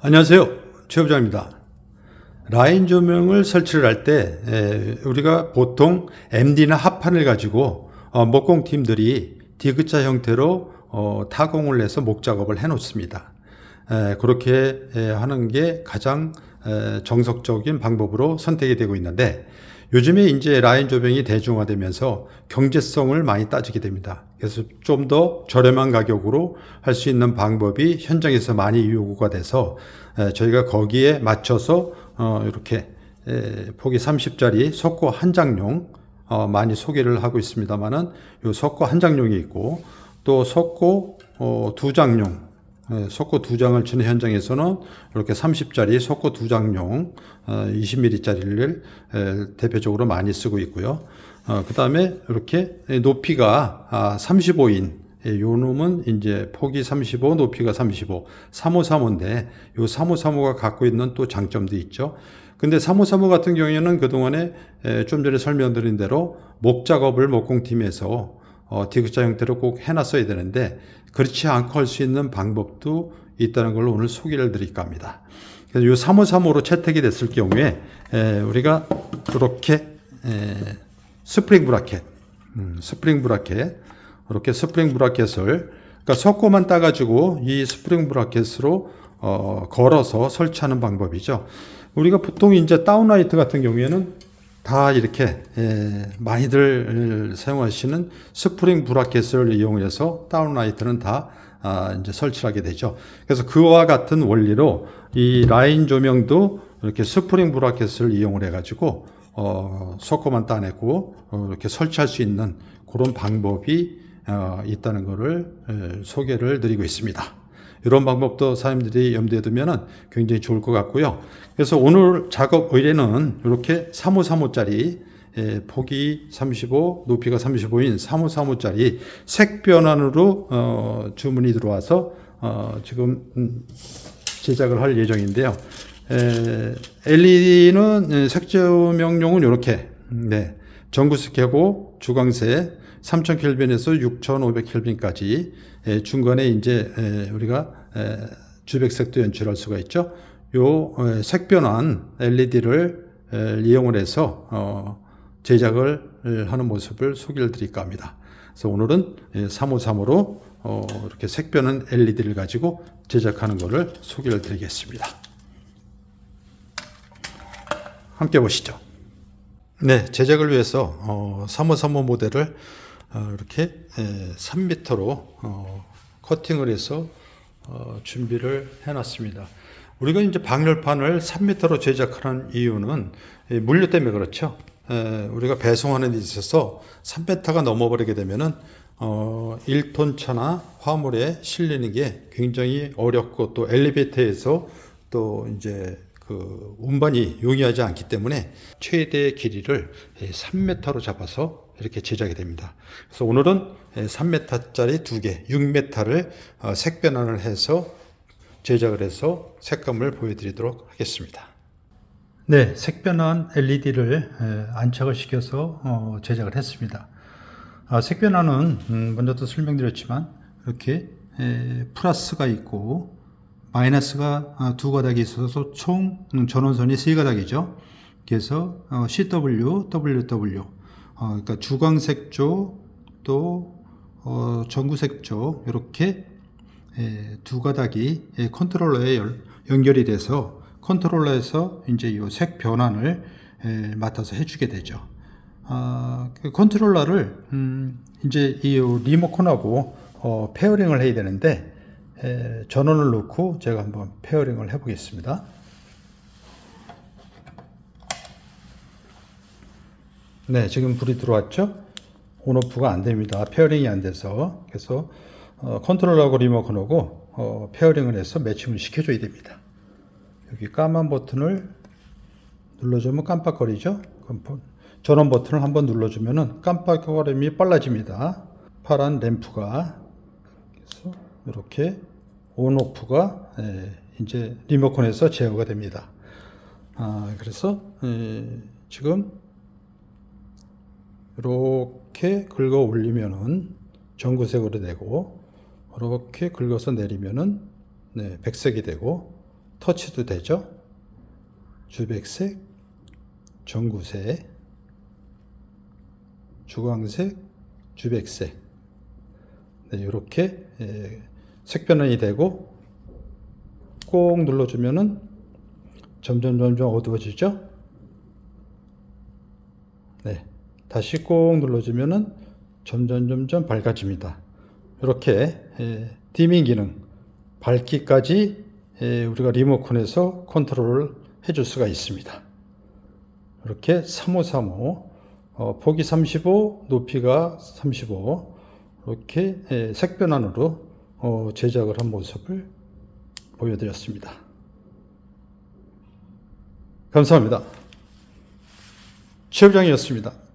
안녕하세요. 최 부장입니다. 라인 조명을 설치를 할 때 우리가 보통 MD나 합판을 가지고 어, 목공 팀들이 디귿자 형태로 어, 타공을 해서 목 작업을 해 놓습니다. 에, 그렇게 에, 하는 게 가장 에, 정석적인 방법으로 선택이 되고 있는데 요즘에 이제 라인 조명이 대중화되면서 경제성을 많이 따지게 됩니다. 그래서 좀 더 저렴한 가격으로 할 수 있는 방법이 현장에서 많이 요구가 돼서 에, 저희가 거기에 맞춰서 어, 이렇게 에, 폭이 30짜리 석고 한 장용 어, 많이 소개를 하고 있습니다만은 요 석고 한 장용이 있고 또 석고 어, 두 장용 예, 석고 두 장을 치는 현장에서는 이렇게 30짜리 석고 두 장용 어, 20mm짜리를 대표적으로 많이 쓰고 있고요. 어, 그 다음에 이렇게 높이가 아, 35인 예, 요 놈은 이제 폭이 35, 높이가 35, 3535인데 요 3535가 갖고 있는 또 장점도 있죠. 근데 3535 같은 경우에는 그동안에 에, 좀 전에 설명드린 대로 목 작업을 목공팀에서 어, 디귿자 형태로 꼭 해놨어야 되는데 그렇지 않고 할 수 있는 방법도 있다는 걸 오늘 소개를 드릴까 합니다. 그래서 이 3535로 채택이 됐을 경우에 에, 우리가 이렇게 에, 스프링 브라켓, 음, 스프링 브라켓, 이렇게 스프링 브라켓을 그러니까 석고만 따가지고 이 스프링 브라켓으로 어, 걸어서 설치하는 방법이죠. 우리가 보통 이제 다운라이트 같은 경우에는 다 이렇게 에, 많이들 사용하시는 스프링 브라켓을 이용해서 다운라이트는 다 아, 이제 설치하게 되죠. 그래서 그와 같은 원리로 이 라인 조명도 이렇게 스프링 브라켓을 이용을 해가지고 어, 석고만 따내고 어, 이렇게 설치할 수 있는 그런 방법이 어, 있다는 것을 에, 소개를 드리고 있습니다. 이런 방법도 사람들이 염두에 두면 굉장히 좋을 것 같고요. 그래서 오늘 작업 의뢰는 이렇게 3535짜리 예, 폭이 35, 높이가 35인 3535짜리 색 변환으로 어, 주문이 들어와서 어, 지금 음, 제작을 할 예정인데요. 에, LED는 색조명용은 이렇게 네, 전구색 하고 주광색 3000 켈빈에서 6500 켈빈까지 중간에 이제 에, 우리가 에, 주백색도 연출할 수가 있죠. 요 에, 색변환 LED를 에, 이용을 해서 어, 제작을 하는 모습을 소개를 드릴까 합니다. 그래서 오늘은 3535로 어, 이렇게 색변환 LED를 가지고 제작하는 것을 소개를 드리겠습니다. 함께 보시죠. 네, 제작을 위해서 어, 3535 모델을 어, 이렇게 에, 3m로 어, 커팅을 해서 어, 준비를 해놨습니다. 우리가 이제 방열판을 3m로 제작하는 이유는 이 물류 때문에 그렇죠. 에, 우리가 배송하는 데 있어서 3m가 넘어버리게 되면은 어, 1톤 차나 화물에 실리는 게 굉장히 어렵고 또 엘리베이터에서 또 이제 그 운반이 용이하지 않기 때문에 최대 길이를 3m로 잡아서 이렇게 제작이 됩니다. 그래서 오늘은 3m짜리 두 개, 6m를 어, 색변환을 해서 제작을 해서 색감을 보여드리도록 하겠습니다. 네, 색변환 LED를 안착을 시켜서 어, 제작을 했습니다. 아, 색변환은 음, 먼저도 설명드렸지만 이렇게 플러스가 있고 마이너스가 아, 두 가닥이 있어서 총 음, 전원선이 세 가닥이죠. 그래서 어, CW, WW, 어, 그러니까 주광색 쪽또 전구색 쪽 이렇게 두 가닥이 컨트롤러에 연결이 돼서 컨트롤러에서 이제 이 색 변환을 맡아서 해주게 되죠. 아, 그 컨트롤러를 음, 이제 이 리모컨하고 어, 페어링을 해야 되는데 에, 전원을 넣고 제가 한번 페어링을 해보겠습니다. 네, 지금 불이 들어왔죠? 온오프가 안 됩니다. 페어링이 안 돼서. 그래서 어, 컨트롤하고 리모컨하고 어, 페어링을 해서 매칭을 시켜줘야 됩니다. 여기 까만 버튼을 눌러주면 깜빡거리죠? 그럼 전원 버튼을 한번 눌러주면 깜빡거림이 빨라집니다. 파란 램프가 그래서 이렇게 온오프가 예, 이제 리모컨에서 제어가 됩니다. 아, 그래서 예, 지금 이렇게 긁어 올리면은 전구색으로 되고 이렇게 긁어서 내리면은 네, 백색이 되고 터치도 되죠. 주백색, 전구색, 주광색, 주백색. 네, 이렇게 예, 색 변환이 되고 꼭 눌러주면은 점점 점점 어두워지죠. 네, 다시 꼭 눌러주면은 점점 점점 밝아집니다. 이렇게 예, 디밍 기능, 밝기까지 예, 우리가 리모컨에서 컨트롤을 해줄 수가 있습니다. 이렇게 3535, 어, 폭이 35, 높이가 35, 이렇게 예, 색변환으로 어, 제작을 한 모습을 보여드렸습니다. 감사합니다. 최부장이었습니다.